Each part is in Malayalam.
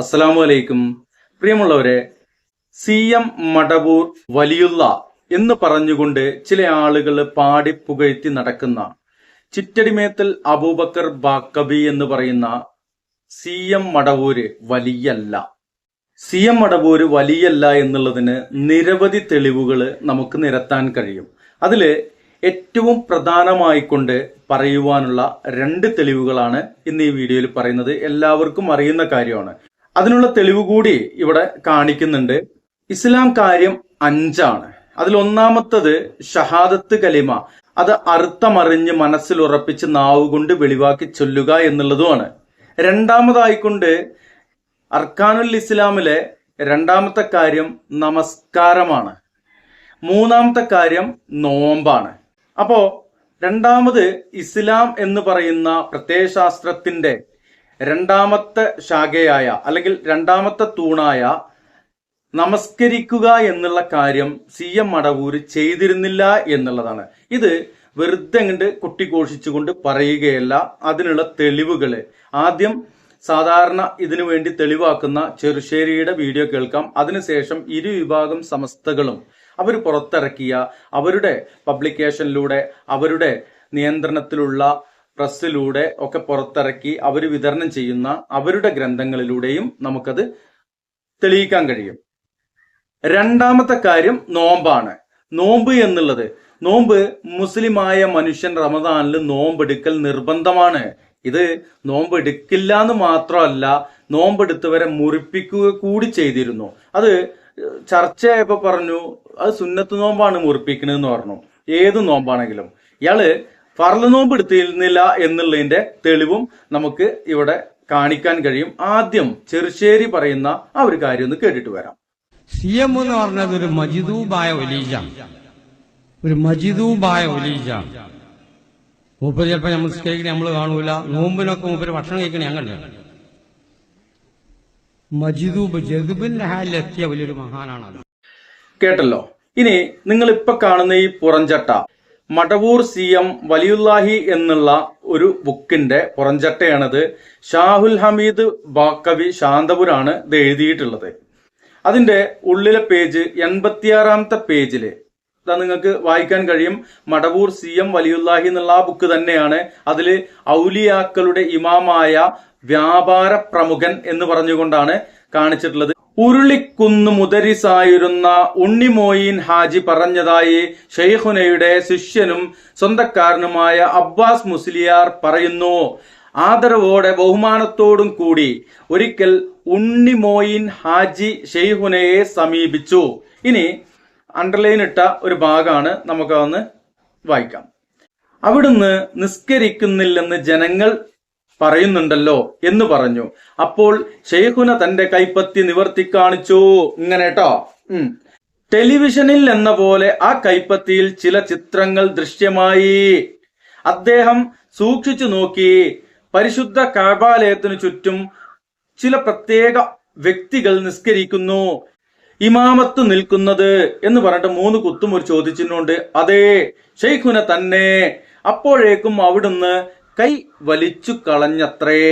അസ്സലാമു അലൈക്കും പ്രിയമുള്ളവരെ സി എം മടവൂർ വലിയുള്ള എന്ന് പറഞ്ഞുകൊണ്ട് ചില ആളുകൾ പാടി പുകഴ്ത്തി നടക്കുന്ന ചിറ്റടിമേത്തൽ അബൂബക്കർ ബാക്കബി എന്ന് പറയുന്ന സി എം മടവൂര് വലിയല്ല. സി എം മടവൂര് വലിയല്ല എന്നുള്ളതിന് നിരവധി തെളിവുകൾ നമുക്ക് നിരത്താൻ കഴിയും. അതിൽ ഏറ്റവും പ്രധാനമായിക്കൊണ്ട് പറയുവാനുള്ള രണ്ട് തെളിവുകളാണ് ഇന്ന് ഈ വീഡിയോയിൽ പറയുന്നത്. എല്ലാവർക്കും അറിയുന്ന കാര്യമാണ്. അതിനുള്ള തെളിവ് കൂടി ഇവിടെ കാണിക്കുന്നുണ്ട്. ഇസ്ലാം കാര്യം അഞ്ചാണ്. അതിൽ ഒന്നാമത്തത് ഷഹാദത്ത് കലിമ. അത് അർത്ഥമറിഞ്ഞ് മനസ്സിൽ ഉറപ്പിച്ച് നാവ് കൊണ്ട് വെളിവാക്കി ചൊല്ലുക എന്നുള്ളതുമാണ്. രണ്ടാമതായിക്കൊണ്ട് അർക്കാനുൽ ഇസ്ലാമിലെ രണ്ടാമത്തെ കാര്യം നമസ്കാരമാണ്. മൂന്നാമത്തെ കാര്യം നോമ്പാണ്. അപ്പോ രണ്ടാമത് ഇസ്ലാം എന്ന് പറയുന്ന പ്രത്യയശാസ്ത്രത്തിന്റെ രണ്ടാമത്തെ ശാഖയായ അല്ലെങ്കിൽ രണ്ടാമത്തെ തൂണായ നമസ്കരിക്കുക എന്നുള്ള കാര്യം സി എം മടവൂര് ചെയ്തിരുന്നില്ല എന്നുള്ളതാണ്. ഇത് വെറുതെ കണ്ട് കൊട്ടിഘോഷിച്ചുകൊണ്ട് പറയുകയല്ല. അതിനുള്ള തെളിവുകൾ. ആദ്യം സാധാരണ ഇതിനു വേണ്ടി തെളിവാക്കുന്ന ചെറുശ്ശേരിയുടെ വീഡിയോ കേൾക്കാം. അതിനുശേഷം ഇരു വിഭാഗം സമസ്തകളും അവർ പുറത്തിറക്കിയ അവരുടെ പബ്ലിക്കേഷനിലൂടെ അവരുടെ നിയന്ത്രണത്തിലുള്ള പ്രസ്സിലൂടെ ഒക്കെ പുറത്തിറക്കി അവർ വിതരണം ചെയ്യുന്ന അവരുടെ ഗ്രന്ഥങ്ങളിലൂടെയും നമുക്കത് തെളിയിക്കാൻ കഴിയും. രണ്ടാമത്തെ കാര്യം നോമ്പാണ്. നോമ്പ് എന്നുള്ളത്. നോമ്പ് മുസ്ലിമായ മനുഷ്യൻ റമദാനിൽ നോമ്പെടുക്കൽ നിർബന്ധമാണ്. ഇത് നോമ്പെടുക്കില്ല എന്ന് മാത്രമല്ല നോമ്പെടുത്തവരെ മുറിപ്പിക്കുക കൂടി ചെയ്തിരുന്നു. അത് ചർച്ചയായപ്പോ പറഞ്ഞു അത് സുന്നത്ത് നോമ്പാണ് മുറിപ്പിക്കണെന്ന് പറഞ്ഞു. ഏത് നോമ്പാണെങ്കിലും. ഇയാൾ ഫർൾ നോമ്പ് എടുത്തിരുന്നില്ല എന്നുള്ളതിന്റെ തെളിവും നമുക്ക് ഇവിടെ കാണിക്കാൻ കഴിയും. ആദ്യം ചെറുശ്ശേരി പറയുന്ന ആ ഒരു കാര്യം ഒന്ന് കേട്ടിട്ട് വരാം. സി എം എന്ന് പറഞ്ഞത് ഒരു മജിദൂബായ ഒലീജ ഒരു മജിദൂബായ ഒലീജ മൂപ്പര് ചിലപ്പോ നമ്മൾ കേൾക്കണേ നമ്മൾ കാണൂല. നോമ്പിനൊക്കെ മൂപ്പര് ഭക്ഷണം കഴിക്കണേ ഞാൻ കണ്ടു മജിദൂബ് ജദുബിന്റെ ഹാലിലെത്തിയ വലിയൊരു മഹാനാണ് കേട്ടല്ലോ. ഇനി നിങ്ങൾ ഇപ്പൊ കാണുന്ന ഈ പുറഞ്ചട്ട മടവൂർ സി എം വലിയുല്ലാഹി എന്നുള്ള ഒരു ബുക്കിന്റെ പുറഞ്ചട്ടയാണത് ഷാഹുൽ ഹമീദ് ബാക്കവി ശാന്തപുരാണ് ഇത് എഴുതിയിട്ടുള്ളത്. അതിന്റെ ഉള്ളിലെ പേജ് എൺപത്തിയാറാമത്തെ പേജിൽ. ഇതാ നിങ്ങൾക്ക് വായിക്കാൻ കഴിയും. മടവൂർ സി എം വലിയുല്ലാഹി എന്നുള്ള ആ ബുക്ക് തന്നെയാണ്. അതിൽ ഔലിയാക്കളുടെ ഇമാമായ വ്യാപാര പ്രമുഖൻ എന്ന് പറഞ്ഞുകൊണ്ടാണ് കാണിച്ചിട്ടുള്ളത്. ഉരുളിക്കുന്ന് മുദരിസായിരുന്ന ഉണ്ണിമോയിൻ ഹാജി പറഞ്ഞതായി ഷെയ്ഖുനയുടെ ശിഷ്യനും സ്വന്തക്കാരനുമായ അബ്ബാസ് മുസ്ലിയാർ പറയുന്നു. ആദരവോടെ ബഹുമാനത്തോടും കൂടി ഒരിക്കൽ ഉണ്ണിമോയിൻ ഹാജി ഷെയ്ഹുനയെ സമീപിച്ചു. ഇനി അണ്ടർലൈൻ ഇട്ട ഒരു ഭാഗമാണ് നമുക്ക് അതൊന്ന് വായിക്കാം. അവിടുന്ന് നിസ്കരിക്കുന്നില്ലെന്ന് ജനങ്ങൾ പറയുന്നുണ്ടല്ലോ എന്ന് പറഞ്ഞു. അപ്പോൾ ഷെയ്ഖുന തന്റെ കൈപ്പത്തി നിവർത്തി കാണിച്ചു. ഇങ്ങനെ കേട്ടോ. ടെലിവിഷനിൽ എന്ന പോലെ ആ കൈപ്പത്തിയിൽ ചില ചിത്രങ്ങൾ ദൃശ്യമായി. അദ്ദേഹം സൂക്ഷിച്ചു നോക്കി. പരിശുദ്ധ കാപാലയത്തിനു ചുറ്റും ചില പ്രത്യേക വ്യക്തികൾ നിസ്കരിക്കുന്നു. ഇമാമത്ത് നിൽക്കുന്നത് എന്ന് പറഞ്ഞിട്ട് മൂന്ന് കുത്തും ഒരു ചോദിച്ചിട്ടുണ്ട് അതെ ഷെയ്ഖുന തന്നെ. അപ്പോഴേക്കും അവിടുന്ന് കൈ വലിച്ചു കളഞ്ഞത്രേ.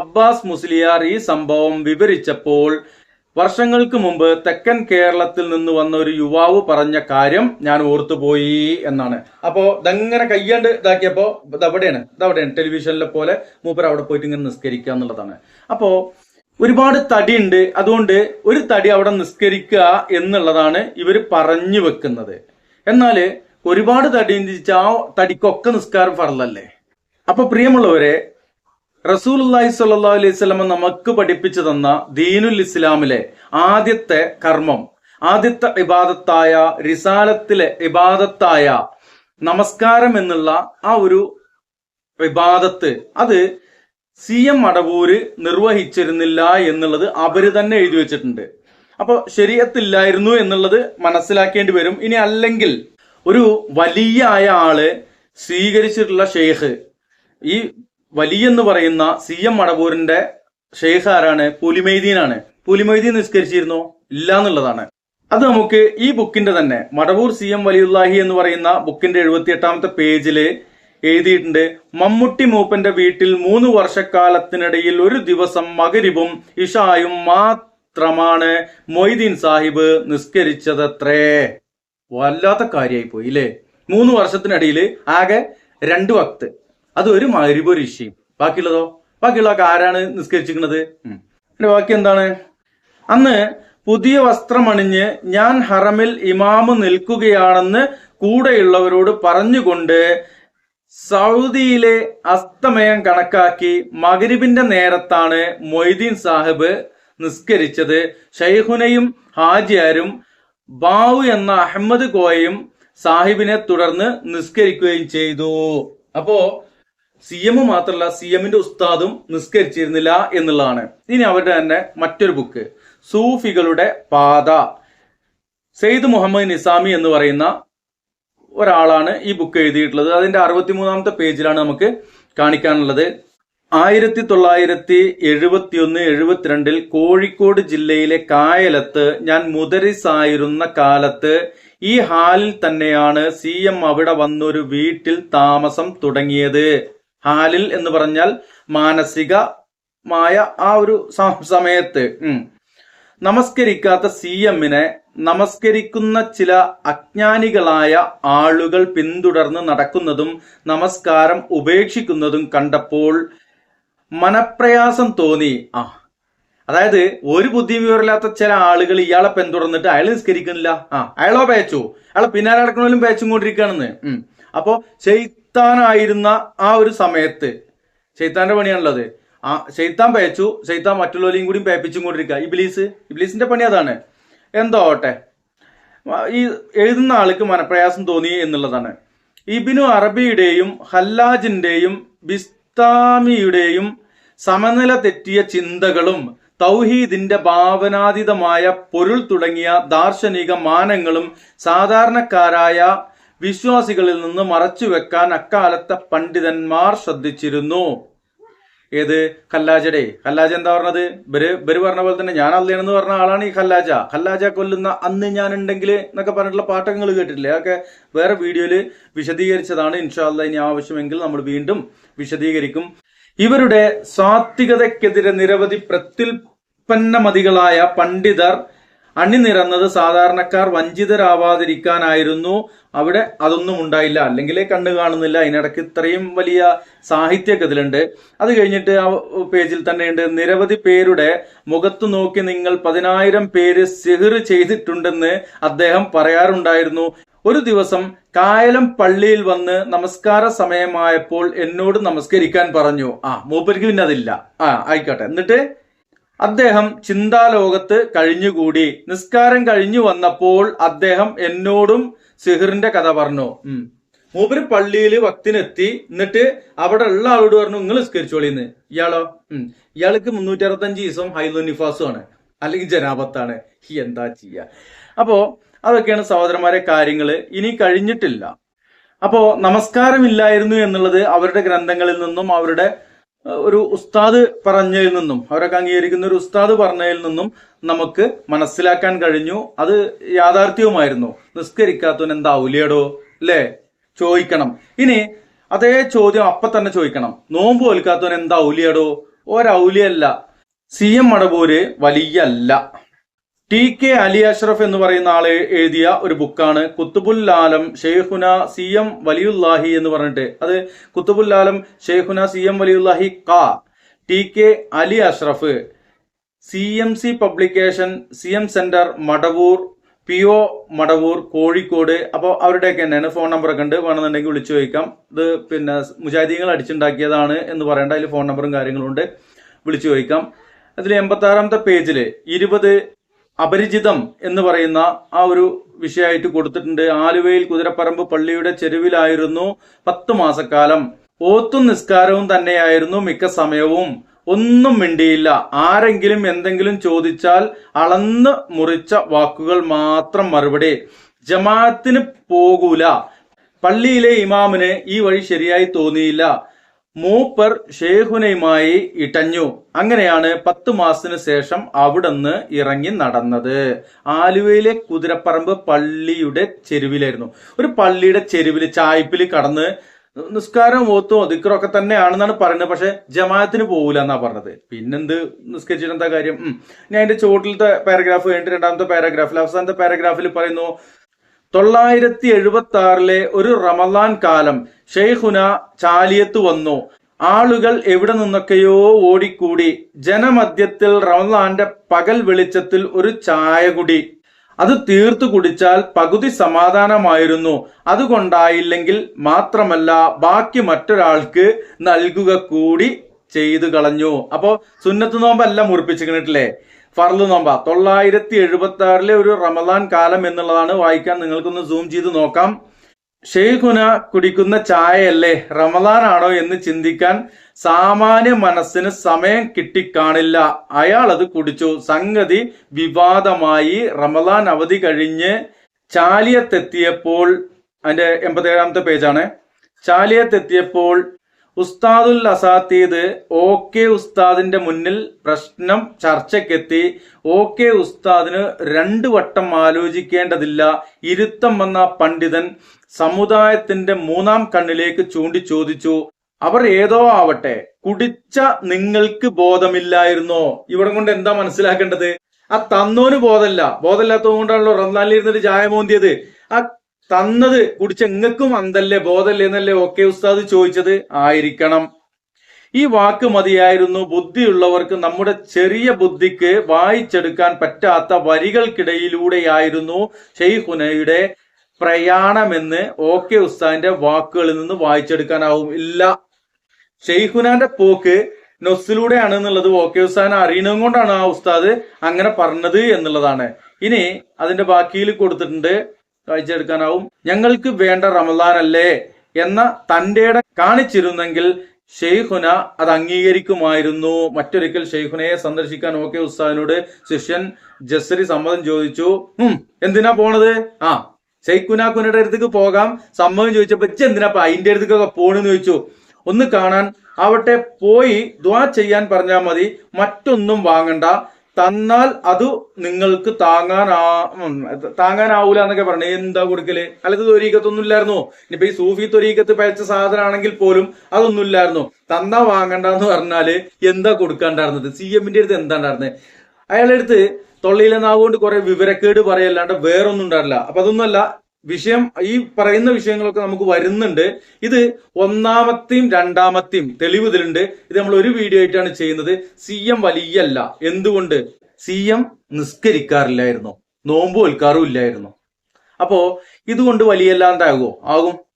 അബ്ബാസ് മുസ്ലിയാർ ഈ സംഭവം വിവരിച്ചപ്പോൾ വർഷങ്ങൾക്ക് മുമ്പ് തെക്കൻ കേരളത്തിൽ നിന്ന് വന്ന ഒരു യുവാവ് പറഞ്ഞ കാര്യം ഞാൻ ഓർത്തുപോയി എന്നാണ്. അപ്പോ ഇതങ്ങനെ കയ്യാണ്ട് ഇതാക്കിയപ്പോ ഇതവിടെയാണ് ഇതവിടെയാണ് ടെലിവിഷനിലെ പോലെ മൂപ്പർ അവിടെ പോയിട്ട് ഇങ്ങനെ നിസ്കരിക്കുക എന്നുള്ളതാണ്. അപ്പോ ഒരുപാട് തടി ഉണ്ട് അതുകൊണ്ട് ഒരു തടി അവിടെ നിസ്കരിക്കുക എന്നുള്ളതാണ് ഇവർ പറഞ്ഞു വെക്കുന്നത്. എന്നാൽ ഒരുപാട് തടി തടിക്കൊക്കെ നിസ്കാരം ഫറലല്ലേ അപ്പൊ പ്രിയമുള്ളവരെ റസൂലുല്ലാഹി സ്വല്ലാ അലൈഹി സ്വലമ നമുക്ക് പഠിപ്പിച്ചു തന്ന ദീനുൽ ഇസ്ലാമിലെ ആദ്യത്തെ കർമ്മം ആദ്യത്തെ ഇബാദത്തായ റിസാലത്തിലെ ഇബാദത്തായ നമസ്കാരം എന്നുള്ള ആ ഒരു ഇബാദത്ത് അത് സി എം മടവൂര് നിർവഹിച്ചിരുന്നില്ല എന്നുള്ളത് അവർ തന്നെ എഴുതി വെച്ചിട്ടുണ്ട്. അപ്പൊ ശരിയത്തില്ലായിരുന്നു എന്നുള്ളത് മനസ്സിലാക്കേണ്ടി വരും. ഇനി അല്ലെങ്കിൽ ഒരു വലിയ ആയ ആൾ സ്വീകരിച്ചിട്ടുള്ള ഷെയ്ഖ് ഈ വലിയ എന്ന് പറയുന്ന സി എം മടവൂരിന്റെ ഷെയ്ഖ് ആരാണ്? പുലിമൈദീനാണ്. പുലിമൈദീൻ നിസ്കരിച്ചിരുന്നോ. ഇല്ല എന്നുള്ളതാണ് അത് നമുക്ക് ഈ ബുക്കിന്റെ തന്നെ മടവൂർ സി എം വലിയുല്ലാഹി എന്ന് പറയുന്ന ബുക്കിന്റെ എഴുപത്തി എട്ടാമത്തെ പേജിൽ എഴുതിയിട്ടുണ്ട്. മമ്മൂട്ടി മൂപ്പന്റെ വീട്ടിൽ മൂന്ന് വർഷക്കാലത്തിനിടയിൽ ഒരു ദിവസം മകരിബും ഇഷായും മാത്രമാണ് മൊയ്തീൻ സാഹിബ് നിസ്കരിച്ചതത്രേ. വല്ലാത്ത കാര്യമായി പോയി ഇല്ലേ? മൂന്ന് വർഷത്തിനിടയിൽ ആകെ രണ്ട് വക്ത്. അത് ഒരു മകരിബ് ഒരു ബാക്കിയുള്ളതോ? ബാക്കിയുള്ളതൊക്കെ ആരാണ് നിസ്കരിച്ചിരിക്കുന്നത്. പിന്നെ ബാക്കി എന്താണ്? അന്ന് പുതിയ വസ്ത്രമണിഞ്ഞ് ഞാൻ ഹറമിൽ ഇമാമ് നിൽക്കുകയാണെന്ന് കൂടെയുള്ളവരോട് പറഞ്ഞുകൊണ്ട് സൗദിയിലെ അസ്തമയം കണക്കാക്കി മകരിബിന്റെ നേരത്താണ് മൊയ്തീൻ സാഹിബ് നിസ്കരിച്ചത്. ഷൈഹുനയും ഹാജിയാരും ബാവു എന്ന അഹമ്മദ് കോയയും സാഹിബിനെ തുടർന്ന് നിസ്കരിക്കുകയും ചെയ്തു. അപ്പോ സി എം മാത്രമല്ല സി എമ്മിന്റെ ഉസ്താദും നിസ്കരിച്ചിരുന്നില്ല എന്നുള്ളതാണ്. ഇനി അവരുടെ തന്നെ മറ്റൊരു ബുക്ക് സൂഫികളുടെ പാത. സെയ്ദ് മുഹമ്മദ് നിസാമി എന്ന് പറയുന്ന ഒരാളാണ് ഈ ബുക്ക് എഴുതിയിട്ടുള്ളത്. അതിന്റെ അറുപത്തിമൂന്നാമത്തെ പേജിലാണ് നമുക്ക് കാണിക്കാനുള്ളത്. ആയിരത്തി തൊള്ളായിരത്തി എഴുപത്തി ഒന്ന് എഴുപത്തിരണ്ടിൽ കോഴിക്കോട് ജില്ലയിലെ കായലത്ത് ഞാൻ മുദരിസായിരുന്ന കാലത്ത് ഈ ഹാലിൽ തന്നെയാണ് സി എം അവിടെ വന്നൊരു വീട്ടിൽ താമസം തുടങ്ങിയത്. ഹാലിൽ എന്ന് പറഞ്ഞാൽ മാനസികമായ ആ ഒരു സമയത്ത്. നമസ്കരിക്കാത്ത സി എമ്മിനെ നമസ്കരിക്കുന്ന ചില അജ്ഞാനികളായ ആളുകൾ പിന്തുടർന്ന് നടക്കുന്നതും നമസ്കാരം ഉപേക്ഷിക്കുന്നതും കണ്ടപ്പോൾ മനപ്രയാസം തോന്നി. ആ അതായത് ഒരു ബുദ്ധിയും വിവരമില്ലാത്ത ചില ആളുകൾ ഇയാളെ പിന്തുടർന്നിട്ട് അയാൾ നിസ്കരിക്കുന്നില്ല. ആ അയാളോ പേച്ചു അയാളെ പിന്നാലെ നടക്കണോലും പേച്ചും കൊണ്ടിരിക്കുകയാണെന്ന്. അപ്പോ ചെയ്ത്താനായിരുന്ന ആ ഒരു സമയത്ത് ഷെയ്ത്താന്റെ പണിയാണുള്ളത്. ആ ഷെയ്ത്താൻ പേച്ചു ഷെയ്ത്താൻ മറ്റുള്ളവരെയും കൂടി പേപ്പിച്ചും കൊണ്ടിരിക്കുക. ഇബ്ലീസ് ഇബ്ലീസിന്റെ പണി അതാണ്. എന്തോ ആവട്ടെ ഈ എഴുതുന്ന ആൾക്ക് മനപ്രയാസം തോന്നി എന്നുള്ളതാണ്. ഇബിനു അറബിയുടെയും ഹല്ലാജിന്റെയും ബിസ്താമിയുടെയും സമനില തെറ്റിയ ചിന്തകളും തൗഹീദിന്റെ ഭാവനാതീതമായ പൊരുൾ തുടങ്ങിയ ദാർശനിക മാനങ്ങളും സാധാരണക്കാരായ വിശ്വാസികളിൽ നിന്ന് മറച്ചുവെക്കാൻ അക്കാലത്തെ പണ്ഡിതന്മാർ ശ്രദ്ധിച്ചിരുന്നു. ഏത്? ഖല്ലാജയുടെ. ഖല്ലാജ എന്താ പറഞ്ഞത്? ബര് ബര് പറഞ്ഞ പോലെ തന്നെ ഞാൻ അല്ലേണെന്ന് പറഞ്ഞ ആളാണ് ഈ ഖല്ലാജ. ഖല്ലാജ കൊല്ലുന്ന അന്ന് ഞാൻ ഉണ്ടെങ്കിൽ എന്നൊക്കെ പറഞ്ഞിട്ടുള്ള പാട്ടൊക്കെ നിങ്ങൾ കേട്ടിട്ടില്ലേ? അതൊക്കെ വേറെ വീഡിയോയിൽ വിശദീകരിച്ചതാണ്. ഇൻഷാല്ല ഇനി ആവശ്യമെങ്കിൽ നമ്മൾ വീണ്ടും വിശദീകരിക്കും. ഇവരുടെ സാത്വികതയ്ക്കെതിരെ നിരവധി പ്രത്യുൽപ്പന്നമതികളായ പണ്ഡിതർ അണിനിരന്നത് സാധാരണക്കാർ വഞ്ചിതരാവാതിരിക്കാനായിരുന്നു. അവിടെ അതൊന്നും ഉണ്ടായില്ല. അല്ലെങ്കിൽ കണ്ണു കാണുന്നില്ല. അതിനിടയ്ക്ക് ഇത്രയും വലിയ സാഹിത്യമൊക്കെ ഇതിലുണ്ട്. അത് കഴിഞ്ഞിട്ട് ആ പേജിൽ തന്നെയുണ്ട്. നിരവധി പേരുടെ മുഖത്തു നോക്കി നിങ്ങൾ പതിനായിരം പേര് സിഹിർ ചെയ്തിട്ടുണ്ടെന്ന് അദ്ദേഹം പറയാറുണ്ടായിരുന്നു. ഒരു ദിവസം കായലം പള്ളിയിൽ വന്ന് നമസ്കാര സമയമായപ്പോൾ എന്നോട് നമസ്കരിക്കാൻ പറഞ്ഞു. ആ മൂപ്പർക്ക് പിന്നെ അതില്ല. ആ ആയിക്കോട്ടെ. എന്നിട്ട്? അദ്ദേഹം ചിന്താലോകത്ത് കഴിഞ്ഞുകൂടി. നിസ്കാരം കഴിഞ്ഞു വന്നപ്പോൾ അദ്ദേഹം എന്നോടും സിഹിറിന്റെ കഥ പറഞ്ഞു. മൂപ്പര് പള്ളിയിൽ ഭക്തിനെത്തി എന്നിട്ട് അവിടെ ഉള്ള ആളോട് പറഞ്ഞു നിങ്ങൾ നിസ്കരിച്ചോളിന്ന് ഇയാളോ. ഇയാൾക്ക് മുന്നൂറ്റി അറുപത്തഞ്ച് ദിവസം ഹൈലോ നിഫാസും ആണ്. അല്ലെങ്കിൽ ജനാപത്താണ് എന്താ ചെയ്യാ? അപ്പോ അതൊക്കെയാണ് സഹോദരന്മാരെ കാര്യങ്ങൾ. ഇനി കഴിഞ്ഞിട്ടില്ല. അപ്പോ നമസ്കാരമില്ലായിരുന്നു എന്നുള്ളത് അവരുടെ ഗ്രന്ഥങ്ങളിൽ നിന്നും അവരുടെ ഒരു ഉസ്താദ് പറഞ്ഞതിൽ നിന്നും അവരൊക്കെ അംഗീകരിക്കുന്ന ഒരു ഉസ്താദ് പറഞ്ഞതിൽ നിന്നും നമുക്ക് മനസ്സിലാക്കാൻ കഴിഞ്ഞു. അത് യാഥാർത്ഥ്യവുമായിരുന്നു. നിസ്കരിക്കാത്തവൻ എന്താ ഔലിയടോ അല്ലേ ചോദിക്കണം. ഇനി അതേ ചോദ്യം അപ്പൊ തന്നെ ചോദിക്കണം. നോമ്പ് ഓൽക്കാത്തവൻ എന്താ ഔലിയടോ ഒരൗലിയല്ല. സി എം മടപൂര് വലിയ അല്ല ടി കെ അലി അഷ്റഫ് എന്ന് പറയുന്ന ആൾ എഴുതിയ ഒരു ബുക്കാണ് കുത്തുബുൽ ആലം ഷെയ്ഖുന സി എം വലിയുല്ലാഹി എന്ന് പറഞ്ഞിട്ട്. അത് കുത്തുബുൽ ആലം ഷെയ്ഖുന സി എം വലിയുല്ലാഹി ക T K Ali Ashraf C M C publication C M centre Madavoor P O Madavoor Kozhikode. അപ്പോൾ അവരുടെയൊക്കെ തന്നെയാണ്. ഫോൺ നമ്പർ ഒക്കെ ഉണ്ട്. വേണമെന്നുണ്ടെങ്കിൽ വിളിച്ചു ചോദിക്കാം. ഇത് പിന്നെ മുജാഹിദീങ്ങൾ അടിച്ചുണ്ടാക്കിയതാണ് എന്ന് പറയേണ്ട അതിൽ ഫോൺ നമ്പറും കാര്യങ്ങളും ഉണ്ട്. വിളിച്ചു ചോദിക്കാം. അതിൽ എൺപത്തി ആറാമത്തെ പേജിൽ ഇരുപത് അപരിചിതം എന്ന് പറയുന്ന ആ ഒരു വിഷയമായിട്ട് കൊടുത്തിട്ടുണ്ട്. ആലുവയിൽ കുതിരപ്പറമ്പ് പള്ളിയുടെ ചെരുവിലായിരുന്നു പത്ത് മാസക്കാലം. ഓത്തും നിസ്കാരവും തന്നെയായിരുന്നു മിക്ക സമയവും. ഒന്നും മിണ്ടിയില്ല. ആരെങ്കിലും എന്തെങ്കിലും ചോദിച്ചാൽ അളന്ന് മുറിച്ച വാക്കുകൾ മാത്രം മറുപടി. ജമാഅത്തിന് പോകൂല. പള്ളിയിലെ ഇമാമിന് ഈ വഴി ശരിയായി തോന്നിയില്ല. മൂപ്പർ ഷേഹുനയുമായി ഇട്ടഞ്ഞു അങ്ങനെയാണ് പത്ത് മാസത്തിന് ശേഷം അവിടുന്ന് ഇറങ്ങി നടന്നത്. ആലുവയിലെ കുതിരപ്പറമ്പ് പള്ളിയുടെ ചെരുവിലായിരുന്നു. ഒരു പള്ളിയുടെ ചെരുവിൽ ചായ്പിൽ കടന്ന് നിസ്കാരം ഓത്തും ദിക്കറും ഒക്കെ തന്നെയാണെന്നാണ് പറയുന്നത്. പക്ഷെ ജമാഅത്തിന് പോകില്ല എന്നാ പറഞ്ഞത്. പിന്നെന്ത് നിസ്കരിച്ചിട്ട് എന്താ കാര്യം? ഞാൻ അതിന്റെ ചോട്ടിലത്തെ പാരഗ്രാഫ് കഴിഞ്ഞിട്ട് രണ്ടാമത്തെ പാരഗ്രാഫിൽ അവസാനത്തെ പാരഗ്രാഫിൽ പറയുന്നു തൊള്ളായിരത്തി എഴുപത്തി ആറിലെ ഒരു റമദാൻ കാലം ഷെയ്ഖുന ചാലിയത്ത് വന്നു. ആളുകൾ എവിടെ നിന്നൊക്കെയോ ഓടിക്കൂടി. ജനമധ്യത്തിൽ റമദാന്റെ പകൽ വെളിച്ചത്തിൽ ഒരു ചായ കുടി. അത് തീർത്തു കുടിച്ചാൽ പകുതി സമാധാനമായിരുന്നു. അതുകൊണ്ടായില്ലെങ്കിൽ മാത്രമല്ല ബാക്കി മറ്റൊരാൾക്ക് നൽകുക കൂടി ചെയ്തു കളഞ്ഞു. അപ്പോ സുന്നത്ത് നോമ്പല്ല മുറിപ്പിച്ചിട്ടില്ലേ ഫർൾ നോമ്പ. തൊള്ളായിരത്തി എഴുപത്തി ആറിലെ ഒരു റമദാൻ കാലം എന്നുള്ളതാണ് വായിക്കാൻ നിങ്ങൾക്കൊന്ന് സൂം ചെയ്ത് നോക്കാം. ഷെയ്ഖുന കുടിക്കുന്ന ചായയല്ലേ? റമദാൻ ആണോ എന്ന് ചിന്തിക്കാൻ സാമാന്യ മനസ്സിന് സമയം കിട്ടിക്കാണില്ല. അയാൾ അത് കുടിച്ചു. സംഗതി വിവാദമായി. റമദാൻ അവധി കഴിഞ്ഞ് ചാലിയത്തെത്തിയപ്പോൾ അതിന്റെ എൺപത്തേഴാമത്തെ പേജാണ്. ചാലിയത്തെത്തിയപ്പോൾ ഉസ്താദുൽ അസാത്തീദ് ഓ കെ ഉസ്താദിന്റെ മുന്നിൽ പ്രശ്നം ചർച്ചയ്ക്കെത്തി. ഓ കെ ഉസ്താദിന് രണ്ടു വട്ടം ആലോചിക്കേണ്ടതില്ല. ഇരുത്തം വന്ന പണ്ഡിതൻ സമുദായത്തിന്റെ മൂന്നാം കണ്ണിലേക്ക് ചൂണ്ടി ചോദിച്ചു അവർ ഏതോ ആവട്ടെ കുടിച്ച നിങ്ങൾക്ക് ബോധമില്ലായിരുന്നോ? ഇവിടെ കൊണ്ട് എന്താ മനസ്സിലാക്കേണ്ടത്? ആ തന്നോന് ബോധമില്ല. ബോധമില്ലാത്തത് കൊണ്ടാണല്ലോ റന്നാലിരുന്നിട്ട് ചായ മോന്തിയത്. ആ തന്നത് കുടിച്ച നിങ്ങൾക്കും അന്തല്ലേ ബോധല്ലേ എന്നല്ലേ ഓക്കെ ഉസ്താദ് ചോദിച്ചത്? ആയിരിക്കണം. ഈ വാക്ക് മതിയായിരുന്നു. ബുദ്ധിയുള്ളവർക്ക് നമ്മുടെ ചെറിയ ബുദ്ധിക്ക് വായിച്ചെടുക്കാൻ പറ്റാത്ത വരികൾക്കിടയിലൂടെയായിരുന്നു ഷെയ്ഖുനയുടെ പ്രയാണമെന്ന് ഓക്കെ ഉസ്താദിന്റെ വാക്കുകളിൽ നിന്ന് വായിച്ചെടുക്കാനാവും. ഇല്ല. ഷെയ്ഖുനാന്റെ പോക്ക് നൊസിലൂടെയാണ് എന്നുള്ളത് ഓക്കെ ഉസ്താദിനെ അറിയണം കൊണ്ടാണ് ആ ഉസ്താദ് അങ്ങനെ പറഞ്ഞത് എന്നുള്ളതാണ്. ഇനി അതിന്റെ ബാക്കിയിൽ കൊടുത്തിട്ടുണ്ട്. വായിച്ചെടുക്കാനാവും ഞങ്ങൾക്ക് വേണ്ട റമദാൻ അല്ലേ എന്ന തന്റെ കാണിച്ചിരുന്നെങ്കിൽ ഷെയ്ഖുന അത് അംഗീകരിക്കുമായിരുന്നു. മറ്റൊരിക്കൽ ഷെയ്ഖുനയെ സന്ദർശിക്കാൻ ഓക്കെ ഉസ്താദിനോട് ശിഷ്യൻ ജസ്രി സമ്മതം ചോദിച്ചു. ഉം എന്തിനാ പോണത്? ആ ഷെയ്ഖുനാക്കുനയുടെ അടുത്തേക്ക് പോകാം. സമ്മതം ചോദിച്ചപ്പോ ഇച്ച എന്തിനാ അതിന്റെ അടുത്തേക്കൊക്കെ പോണെന്ന് ചോദിച്ചു. ഒന്ന് കാണാൻ ആവട്ടെ പോയി ദ്വാ ചെയ്യാൻ പറഞ്ഞാൽ മതി. മറ്റൊന്നും വാങ്ങണ്ട. തന്നാൽ അത് നിങ്ങൾക്ക് താങ്ങാനാ താങ്ങാനാവൂല എന്നൊക്കെ പറഞ്ഞു. എന്താ കൊടുക്കൽ? അല്ലത് തൊരീക്കത്തൊന്നും ഇല്ലായിരുന്നോ ഇനിയിപ്പോ ഈ സൂഫി തൊരീക്കത്ത് പയച്ച സാധനമാണെങ്കിൽ പോലും അതൊന്നും ഇല്ലായിരുന്നോ തന്നാ വാങ്ങണ്ട എന്ന് പറഞ്ഞാൽ എന്താ കൊടുക്കാണ്ടായിരുന്നത്? സി എമ്മിന്റെ അടുത്ത് എന്താ ഉണ്ടായിരുന്നത് അയാളുടെ അടുത്ത് നാവുകൊണ്ട് കുറെ വിവരക്കേട് പറയല്ലാണ്ട് വേറൊന്നും ഉണ്ടാവില്ല അപ്പൊ അതൊന്നുമല്ല വിഷയം ഈ പറയുന്ന വിഷയങ്ങളൊക്കെ നമുക്ക് വരുന്നുണ്ട്. ഇത് ഒന്നാമത്തെയും രണ്ടാമത്തെയും തെളിവ് ഇതിലുണ്ട് ഇത് നമ്മൾ ഒരു വീഡിയോ ആയിട്ടാണ് ചെയ്യുന്നത്. സി എം വലിയല്ല. എന്തുകൊണ്ട്? സി എം നിസ്കരിക്കാറില്ലായിരുന്നു. നോമ്പ് ഒൽക്കാറും ഇല്ലായിരുന്നു. അപ്പോ ഇതുകൊണ്ട് വലിയല്ലാണ്ടാകുമോ? ആകും.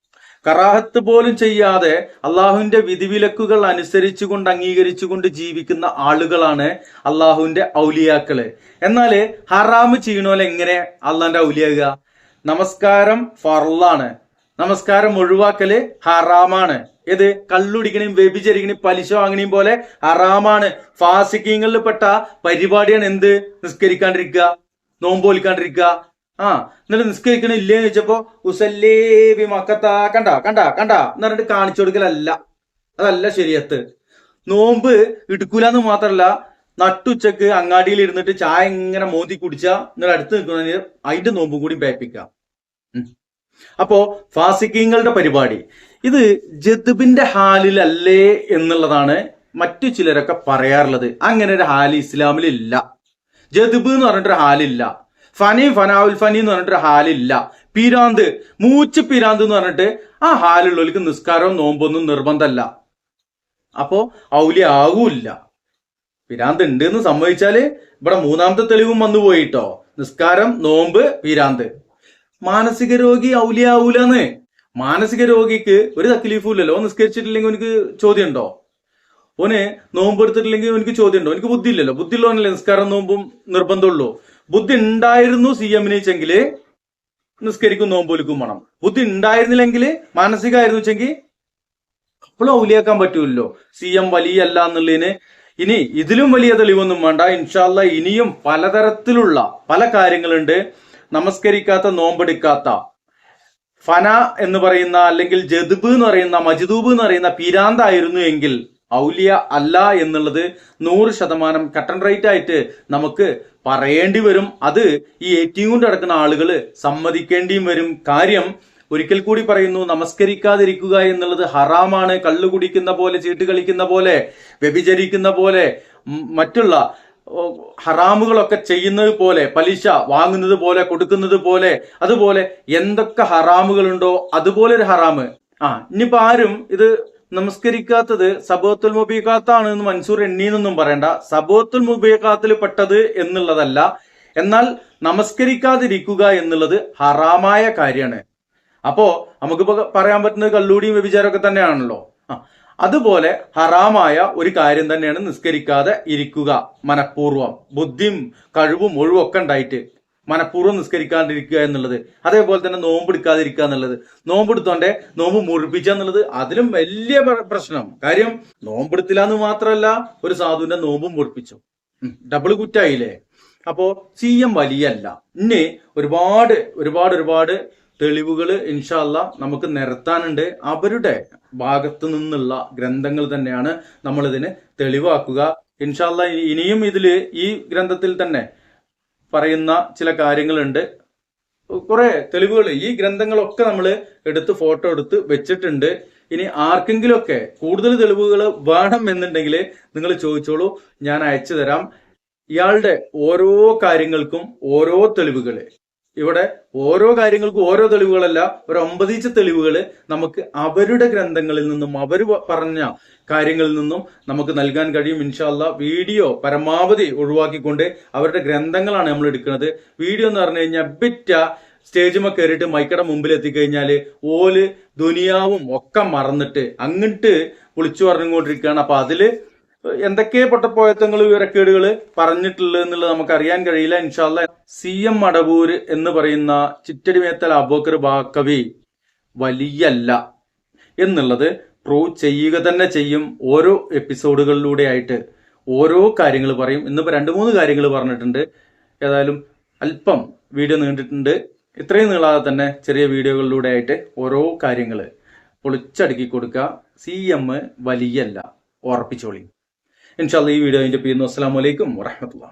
കറാഹത്ത് പോലും ചെയ്യാതെ അള്ളാഹുവിന്റെ വിധിവിലക്കുകൾ അനുസരിച്ചുകൊണ്ട് അംഗീകരിച്ചുകൊണ്ട് ജീവിക്കുന്ന ആളുകളാണ് അള്ളാഹുവിന്റെ ഔലിയാക്കൾ. എന്നാൽ ഹറാമ് ചെയ്യണോലെ എങ്ങനെ അള്ളാന്റെ ഔലിയാകുക? നമസ്കാരം ഫർളാണ്. നമസ്കാരം ഒഴിവാക്കൽ ഹറാമാണ്. ഏത് കള്ളുടിക്കണേയും വ്യഭിചരിക്കണേയും പലിശ വാങ്ങണേയും പോലെ ഹറാമാണ്. ഫാസിക്കിങ്ങളിൽ പെട്ട പരിപാടിയാണ് എന്ത്? നിസ്കരിക്കാണ്ടിരിക്കുക നോമ്പ് ഒലിക്കാണ്ടിരിക്കുക ആ എന്നിട്ട് നിസ്കരിക്കണ ഇല്ലേന്ന് ചോദിച്ചപ്പോ ഉസല്ലേബി മക്കത്ത. കണ്ട കണ്ട കണ്ട. എന്ന് പറഞ്ഞിട്ട് കാണിച്ചു കൊടുക്കലല്ല. അതല്ല ശരിയത്ത്. നോമ്പ് എടുക്കൂലെന്ന് മാത്രല്ല നട്ടുച്ചക്ക് അങ്ങാടിയിൽ ഇരുന്നിട്ട് ചായ ഇങ്ങനെ മോന്തി കുടിച്ച എന്നിട്ട് അടുത്ത് നിൽക്കുന്ന അതിന്റെ നോമ്പും കൂടി പേപ്പിക്കാം. അപ്പോ ഫാസിക്കീങ്ങളുടെ പരിപാടി. ഇത് ജദ്ബിന്റെ ഹാലിലല്ലേ എന്നുള്ളതാണ് മറ്റു ചിലരൊക്കെ പറയാറുള്ളത്. അങ്ങനെ ഒരു ഹാൽ ഇസ്ലാമിലില്ല. ജദ്ബ് എന്ന് പറഞ്ഞിട്ടൊരു ഹാലില്ല. ഫനി ഫനാവുൽ ഫനി എന്ന് പറഞ്ഞിട്ടൊരു ഹാലില്ല. പീരാന്ത് മൂച്ച് പീരാന്ത് എന്ന് പറഞ്ഞിട്ട് ആ ഹാലുള്ളവർക്ക് നിസ്കാരവും നോമ്പൊന്നും നിർബന്ധമല്ല. അപ്പോ ഔലി ആകൂല്ല പിരാന്ത് ഉണ്ട് എന്ന് സംഭവിച്ചാൽ ഇവിടെ മൂന്നാമത്തെ തെളിവും വന്നു പോയിട്ടോ നിസ്കാരം നോമ്പ് പിരാന്ത്. മാനസിക രോഗി ഔലിയാവൂലെന്ന്. മാനസിക രോഗിക്ക് ഒരു തക്ലീഫും ഇല്ലല്ലോ നിസ്കരിച്ചിട്ടില്ലെങ്കിൽ എനിക്ക് ചോദ്യം ഉണ്ടോ ഓന് നോമ്പ് എടുത്തിട്ടില്ലെങ്കിൽ എനിക്ക് ചോദ്യം ഉണ്ടോ എനിക്ക് ബുദ്ധി ഇല്ലല്ലോ ബുദ്ധി ഉള്ളവനല്ലേ നിസ്കാരം നോമ്പും നിർബന്ധമുള്ളൂ. ബുദ്ധി ഉണ്ടായിരുന്നു സി എം വെച്ചെങ്കിൽ നിസ്കരിക്കും നോമ്പൊലിക്കും വേണം. ബുദ്ധി ഉണ്ടായിരുന്നില്ലെങ്കിൽ മാനസികമായിരുന്നു വെച്ചെങ്കിൽ അപ്പോഴും ഔലിയാക്കാൻ പറ്റൂല്ലോ. സി എം വലിയല്ല എന്നുള്ളതിന് ഇനി ഇതിലും വലിയ തെളിവൊന്നും വേണ്ട. ഇൻഷാല്ല ഇനിയും പലതരത്തിലുള്ള പല കാര്യങ്ങളുണ്ട്. നമസ്കരിക്കാത്ത നോമ്പെടുക്കാത്ത ഫന എന്ന് പറയുന്ന അല്ലെങ്കിൽ ജദുബ് എന്ന് പറയുന്ന മജ്ദൂബ് എന്ന് പറയുന്ന പിരാന്തായിരുന്നു എങ്കിൽ ഔലിയ അല്ല എന്നുള്ളത് നൂറ് ശതമാനം കട്ടൺ റൈറ്റ് ആയിട്ട് നമുക്ക് പറയേണ്ടി വരും. അത് ഈ ഏറ്റവും കൊണ്ട് നടക്കുന്ന ആളുകൾ സമ്മതിക്കേണ്ടിയും വരും. കാര്യം ഒരിക്കൽ കൂടി പറയുന്നു നമസ്കരിക്കാതിരിക്കുക എന്നുള്ളത് ഹറാമാണ്. കള്ളു കുടിക്കുന്ന പോലെ ചീട്ട് കളിക്കുന്ന പോലെ വ്യഭിചരിക്കുന്ന പോലെ മറ്റുള്ള ഹറാമുകളൊക്കെ ചെയ്യുന്നത് പോലെ പലിശ വാങ്ങുന്നത് പോലെ കൊടുക്കുന്നത് പോലെ അതുപോലെ എന്തൊക്കെ ഹറാമുകളുണ്ടോ അതുപോലെ ഒരു ഹറാമ്. ആ ഇനിയിപ്പോ ആരും ഇത് നമസ്കരിക്കാത്തത് സബോത്തുൽ മുബീഖാത്താണ് എന്ന് മൻസൂർ എണ്ണീന്നൊന്നും പറയണ്ട. സബോത്തുൽ മുബീഖാത്തിൽ പെട്ടത് എന്നുള്ളതല്ല. എന്നാൽ നമസ്കരിക്കാതിരിക്കുക എന്നുള്ളത് ഹറാമായ കാര്യമാണ്. അപ്പോ നമുക്ക് പറയാൻ പറ്റുന്നത് കല്ലൂടിയും വ്യഭിചാരമൊക്കെ തന്നെയാണല്ലോ. അതുപോലെ ഹറാമായ ഒരു കാര്യം തന്നെയാണ് നിസ്കരിക്കാതെ ഇരിക്കുക. മനഃപൂർവം. ബുദ്ധിയും കഴിവും ഒഴിവും ഒക്കെ ഉണ്ടായിട്ട് മനഃപൂർവം നിസ്കരിക്കാണ്ടിരിക്കുക എന്നുള്ളത്. അതേപോലെ തന്നെ നോമ്പെടുക്കാതിരിക്കുക എന്നുള്ളത്. നോമ്പെടുത്തോന്റെ നോമ്പ് മുറിപ്പിക്കുക എന്നുള്ളത് അതിലും വലിയ പ്രശ്നം. കാര്യം നോമ്പെടുത്തില്ല എന്ന് മാത്രമല്ല ഒരു സാധുവിന്റെ നോമ്പും മുറിപ്പിച്ചു. ഡബിൾ കുറ്റായില്ലേ? അപ്പോ സി എം വലിയല്ല. ഇനി ഒരുപാട് ഒരുപാട് ഒരുപാട് തെളിവുകൾ ഇൻഷാല്ല നമുക്ക് നിരത്താനുണ്ട്. അവരുടെ ഭാഗത്ത് നിന്നുള്ള ഗ്രന്ഥങ്ങൾ തന്നെയാണ് നമ്മളിതിന് തെളിവാക്കുക. ഇൻഷാല്ല ഇനിയും ഇതിൽ ഈ ഗ്രന്ഥത്തിൽ തന്നെ പറയുന്ന ചില കാര്യങ്ങളുണ്ട്. കുറെ തെളിവുകൾ ഈ ഗ്രന്ഥങ്ങളൊക്കെ നമ്മൾ എടുത്ത് ഫോട്ടോ എടുത്ത് വെച്ചിട്ടുണ്ട്. ഇനി ആർക്കെങ്കിലുമൊക്കെ കൂടുതൽ തെളിവുകൾ വേണം എന്നുണ്ടെങ്കിൽ നിങ്ങൾ ചോദിച്ചോളൂ ഞാൻ അയച്ചു തരാം. ഇയാളുടെ ഓരോ കാര്യങ്ങൾക്കും ഓരോ തെളിവുകൾ ഇവിടെ ഓരോ കാര്യങ്ങൾക്കും ഓരോ തെളിവുകളല്ല ഒരു ഒമ്പതീച്ച തെളിവുകൾ നമുക്ക് അവരുടെ ഗ്രന്ഥങ്ങളിൽ നിന്നും അവർ പറഞ്ഞ കാര്യങ്ങളിൽ നിന്നും നമുക്ക് നൽകാൻ കഴിയും. ഇൻഷാല്ല വീഡിയോ പരമാവധി ഒഴിവാക്കിക്കൊണ്ട് അവരുടെ ഗ്രന്ഥങ്ങളാണ് നമ്മൾ എടുക്കുന്നത്. വീഡിയോ എന്ന് പറഞ്ഞു കഴിഞ്ഞാൽ ബിറ്റ സ്റ്റേജുമ കയറിയിട്ട് മൈക്കട മുമ്പിൽ എത്തിക്കഴിഞ്ഞാൽ ഓൽ ദുനിയാവും ഒക്കെ മറന്നിട്ട് അങ്ങോട്ട് വിളിച്ചു പറഞ്ഞുകൊണ്ടിരിക്കുകയാണ്. അപ്പൊ അതിൽ എന്തൊക്കെ പൊട്ടപ്പോയത്തങ്ങൾ വിവരക്കേടുകൾ പറഞ്ഞിട്ടുള്ളത് എന്നുള്ളത് നമുക്ക് അറിയാൻ കഴിയില്ല. ഇൻഷാല്ല സി എം മടവൂര് എന്ന് പറയുന്ന ചിറ്റടി മേത്തൽ അബോക്കർ ബാക്കവി വലിയല്ല എന്നുള്ളത് പ്രൂവ് ചെയ്യുക തന്നെ ചെയ്യും. ഓരോ എപ്പിസോഡുകളിലൂടെ ആയിട്ട് ഓരോ കാര്യങ്ങൾ പറയും. ഇന്നിപ്പോൾ രണ്ട് മൂന്ന് കാര്യങ്ങൾ പറഞ്ഞിട്ടുണ്ട്. ഏതായാലും അല്പം വീഡിയോ നീണ്ടിട്ടുണ്ട്. ഇത്രയും നീളാതെ തന്നെ ചെറിയ വീഡിയോകളിലൂടെ ആയിട്ട് ഓരോ കാര്യങ്ങൾ പൊളിച്ചടുക്കി കൊടുക്കുക. സി എം വലിയല്ല. ഉറപ്പിച്ചോളി. ഇൻഷാല്ല ഈ വീഡിയോ അതിന്റെ പിന്നു അസ്സാം വലൈക്കും വറഹമത്തുള്ള